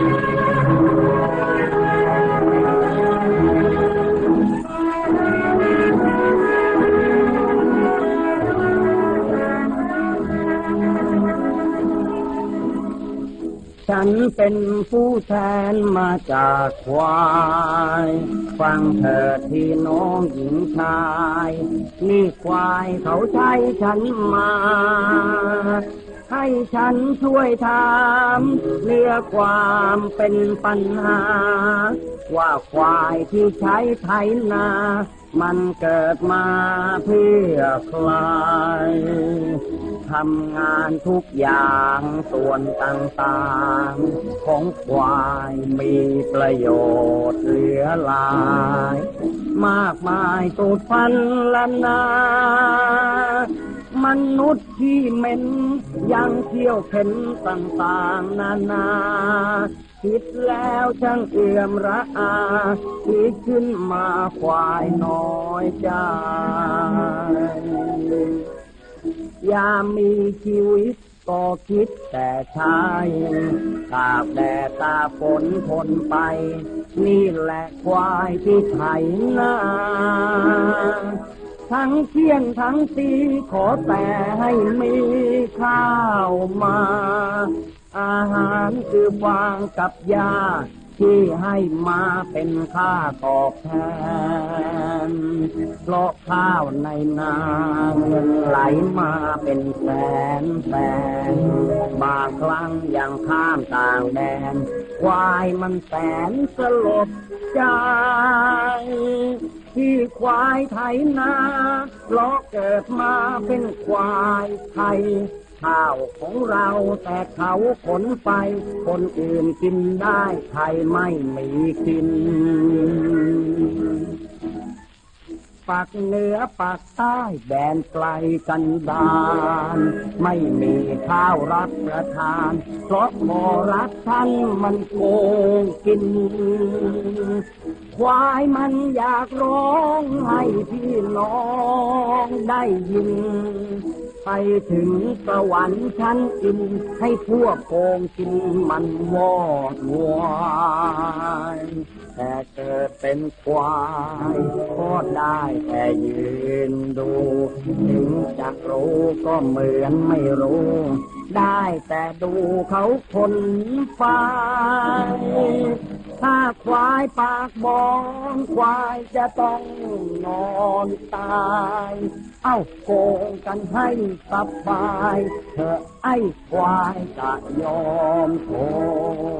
thank you. ฉันเป็นผู้แทนมาจากควาย ฟังเถิดที่น้องหญิงชาย นี่ควายเขาใช้ฉันมา ให้ฉันช่วยถามเรื่องความเป็นปัญหา ว่าควายที่ใช้ไถนา มันเกิดมาเพื่อใคร ทำงานทุกอย่างส่วนต่างๆ ของควายมีประโยชน์เหลือหลาย มากมายตูดพันละนามนุษย์ที่เหม็นยังเที่ยวเข็นต่างๆ นานาคิดแล้วช่างเอื่อมระอาที่ขึ้นมาควายน้อยใจ ยามมีชีวิตก็คิดแต่ใช้ตาแดดตาฝนทนไป นี่แหละควายที่ไถนาทั้งเที่ยงทั้งตีขอแต่ให้มีข้าวมา อาหารคือฟางกับยาที่ให้มาเป็นค่าตอบแทน เพราะข้าวในนาเงินไหลมาเป็นแสนแสนบางครั้งยังข้ามต่างแดนควายมันแสนสลดใจที่ควายไถนาเพราะเกิดมาเป็นควายไทยข้าวของเราแต่เขาขนไป คนอื่นกินได้ไทยไม่มีกิน ปากเหนือปากใต้แดนไกลกันดาน ไม่มีข้าวรับประทาน เพราะมอรักท่านมันโกงกิน ควายมันอยากร้องให้พี่น้องได้ยิน ไปถึงสวรรค์ชั้นอินให้พวกโกงกินมันวอดวายแต่เกิดเป็นควายก็ได้แต่ยืนดู ถึงจะรู้ก็เหมือนไม่รู้ ได้แต่ดูเขาคนไฟ ถ้าควายปากบองควายจะต้องนอนตาย เอ้าโกงกันให้สบาย เธอไอ้ควายจะยอมโกง